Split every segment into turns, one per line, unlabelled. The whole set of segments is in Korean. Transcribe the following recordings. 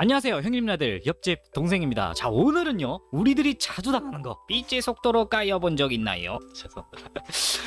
안녕하세요 형님나들. 옆집 동생입니다. 자 오늘은요 우리들이 자주 당하는 거 삐지 속도로 까여본 적 있나요? 죄송합니다.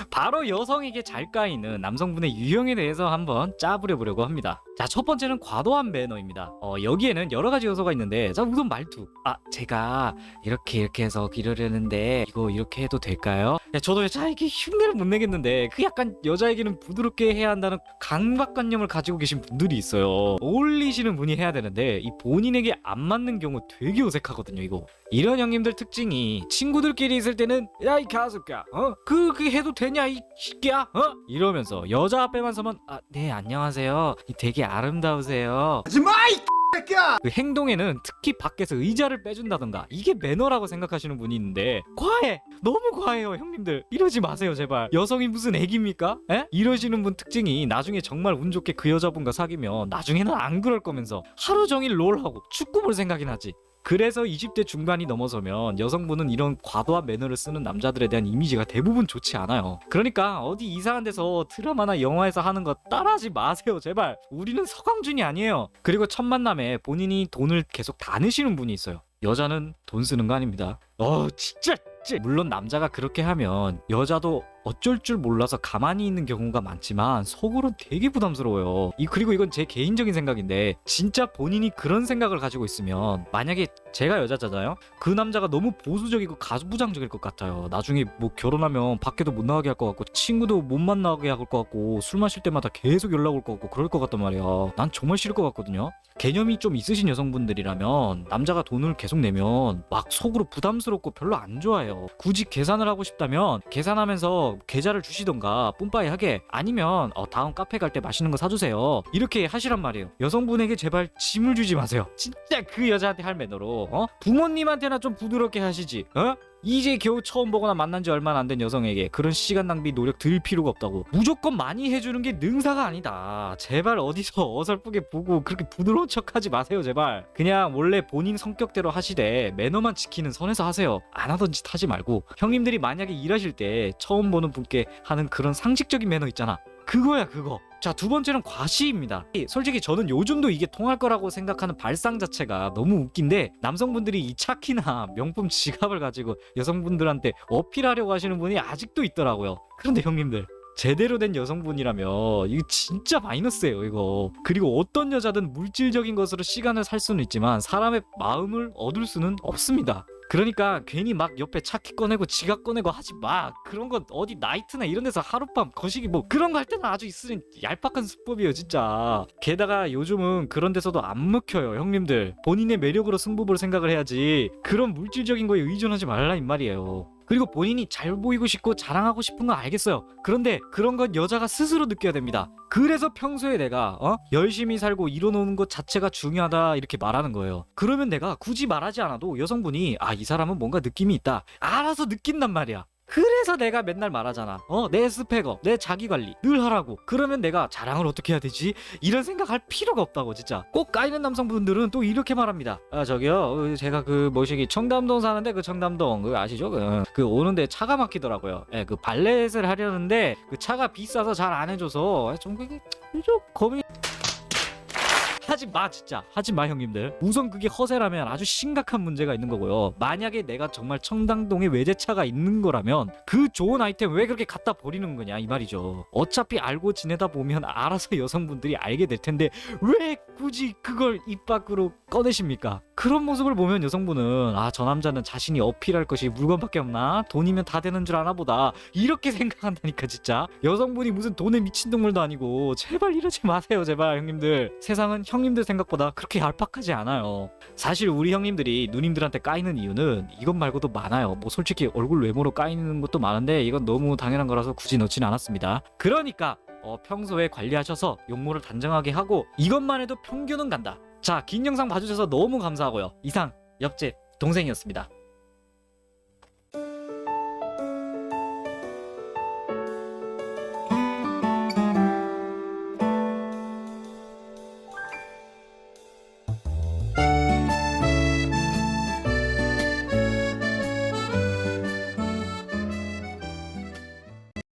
바로 여성에게 잘 까이는 남성분의 유형에 대해서 한번 짜부려 보려고 합니다. 자 첫 번째는 과도한 매너입니다. 어, 여기에는 여러 가지 요소가 있는데 자 우선 말투. 아 제가 이렇게 이렇게 해서 이러려는데 이거 이렇게 해도 될까요? 야, 저도 잘 이렇게 흉내를 못 내겠는데 그 약간 여자에게는 부드럽게 해야 한다는 강박관념을 가지고 계신 분들이 있어요. 어울리시는 분이 해야 되는데 이 본인에게 안 맞는 경우 되게 어색하거든요 이거. 이런 형님들 특징이 친구들끼리 있을 때는 야 이 가수가 어그 그 해도 되냐 이 새끼야? 어? 이러면서 여자 앞에만 서면 아 네 안녕하세요. 이 되게 아름다우세요.
하지마 이 새끼야!
그 행동에는 특히 밖에서 의자를 빼준다던가 이게 매너라고 생각하시는 분이 있는데 과해! 너무 과해요 형님들. 이러지 마세요 제발. 여성이 무슨 애기입니까? 에? 이러시는 분 특징이 나중에 정말 운 좋게 그 여자분과 사귀면 나중에는 안 그럴 거면서 하루 종일 롤하고 축구 볼 생각이 나지 그래서 20대 중반이 넘어서면 여성분은 이런 과도한 매너를 쓰는 남자들에 대한 이미지가 대부분 좋지 않아요. 그러니까 어디 이상한 데서 드라마나 영화에서 하는 거 따라하지 마세요, 제발. 우리는 서강준이 아니에요. 그리고 첫 만남에 본인이 돈을 계속 다 내시는 분이 있어요. 여자는 돈 쓰는 거 아닙니다. 어. 진짜. 물론 남자가 그렇게 하면 여자도 어쩔 줄 몰라서 가만히 있는 경우가 많지만 속으론 되게 부담스러워요. 이 그리고 이건 제 개인적인 생각인데 진짜 본인이 그런 생각을 가지고 있으면 만약에 제가 여자잖아요. 그 남자가 너무 보수적이고 가부장적일 것 같아요. 나중에 뭐 결혼하면 밖에도 못 나가게 할 것 같고 친구도 못 만나게 할 것 같고 술 마실 때마다 계속 연락 올 것 같고 그럴 것 같단 말이야. 난 정말 싫을 것 같거든요. 개념이 좀 있으신 여성분들이라면 남자가 돈을 계속 내면 막 속으로 부담스럽고 별로 안 좋아해요. 굳이 계산을 하고 싶다면 계산하면서 계좌를 주시던가 뿜빠이 하게 아니면 어, 다음 카페 갈 때 맛있는 거 사주세요. 이렇게 하시란 말이에요. 여성분에게 제발 짐을 주지 마세요. 진짜 그 여자한테 할 매너로 어? 부모님한테나 좀 부드럽게 하시지. 어? 이제 겨우 처음 보거나 만난 지 얼마 안 된 여성에게 그런 시간 낭비 노력 들 필요가 없다고 무조건 많이 해주는 게 능사가 아니다 제발 어디서 어설프게 보고 그렇게 부드러운 척 하지 마세요 제발 그냥 원래 본인 성격대로 하시되 매너만 지키는 선에서 하세요 안 하던 짓 하지 말고 형님들이 만약에 일하실 때 처음 보는 분께 하는 그런 상식적인 매너 있잖아 그거야 그거 자 두 번째는 과시입니다. 솔직히 저는 요즘도 이게 통할 거라고 생각하는 발상 자체가 너무 웃긴데 남성분들이 이 차키나 명품 지갑을 가지고 여성분들한테 어필하려고 하시는 분이 아직도 있더라고요. 그런데 형님들 제대로 된 여성분이라면 이거 진짜 마이너스예요 이거. 그리고 어떤 여자든 물질적인 것으로 시간을 살 수는 있지만 사람의 마음을 얻을 수는 없습니다 그러니까 괜히 막 옆에 차키 꺼내고 지갑 꺼내고 하지 마. 그런 건 어디 나이트나 이런 데서 하룻밤 거시기 뭐 그런 거 할 때는 아주 있으니 얄팍한 수법이에요 진짜. 게다가 요즘은 그런 데서도 안 먹혀요 형님들. 본인의 매력으로 승부 볼 생각을 해야지. 그런 물질적인 거에 의존하지 말라 이 말이에요 그리고 본인이 잘 보이고 싶고 자랑하고 싶은 건 알겠어요. 그런데 그런 건 여자가 스스로 느껴야 됩니다. 그래서 평소에 내가 어? 열심히 살고 이뤄놓는 것 자체가 중요하다 이렇게 말하는 거예요. 그러면 내가 굳이 말하지 않아도 여성분이 아 이 사람은 뭔가 느낌이 있다. 알아서 느낀단 말이야. 그래서 내가 맨날 말하잖아. 어, 내 스펙업, 내 자기 관리 늘 하라고. 그러면 내가 자랑을 어떻게 해야 되지? 이런 생각할 필요가 없다고 진짜. 꼭 까이는 남성분들은 또 이렇게 말합니다. 아 저기요, 어, 제가 그 뭐시기 청담동 사는데 그 청담동 그 아시죠? 그, 그 오는데 차가 막히더라고요. 예, 그 발렛을 하려는데 그 차가 비싸서 잘 안 해줘서 좀 그게 좀 고민. 하지 마 진짜. 하지 마 형님들. 우선 그게 허세라면 아주 심각한 문제가 있는 거고요. 만약에 내가 정말 청담동에 외제차가 있는 거라면 그 좋은 아이템 왜 그렇게 갖다 버리는 거냐 이 말이죠. 어차피 알고 지내다 보면 알아서 여성분들이 알게 될 텐데 왜 굳이 그걸 입 밖으로 꺼내십니까? 그런 모습을 보면 여성분은 아 저 남자는 자신이 어필할 것이 물건밖에 없나? 돈이면 다 되는 줄 아나 보다. 이렇게 생각한다니까 진짜. 여성분이 무슨 돈에 미친 동물도 아니고 제발 이러지 마세요 제발 형님들. 세상은 형님들 생각보다 그렇게 얄팍하지 않아요. 사실 우리 형님들이 누님들한테 까이는 이유는 이것 말고도 많아요. 뭐 솔직히 얼굴 외모로 까이는 것도 많은데 이건 너무 당연한 거라서 굳이 넣진 않았습니다. 그러니까 어, 평소에 관리하셔서 용모를 단정하게 하고 이것만 해도 평균은 간다. 자 긴 영상 봐주셔서 너무 감사하고요. 이상 옆집 동생이었습니다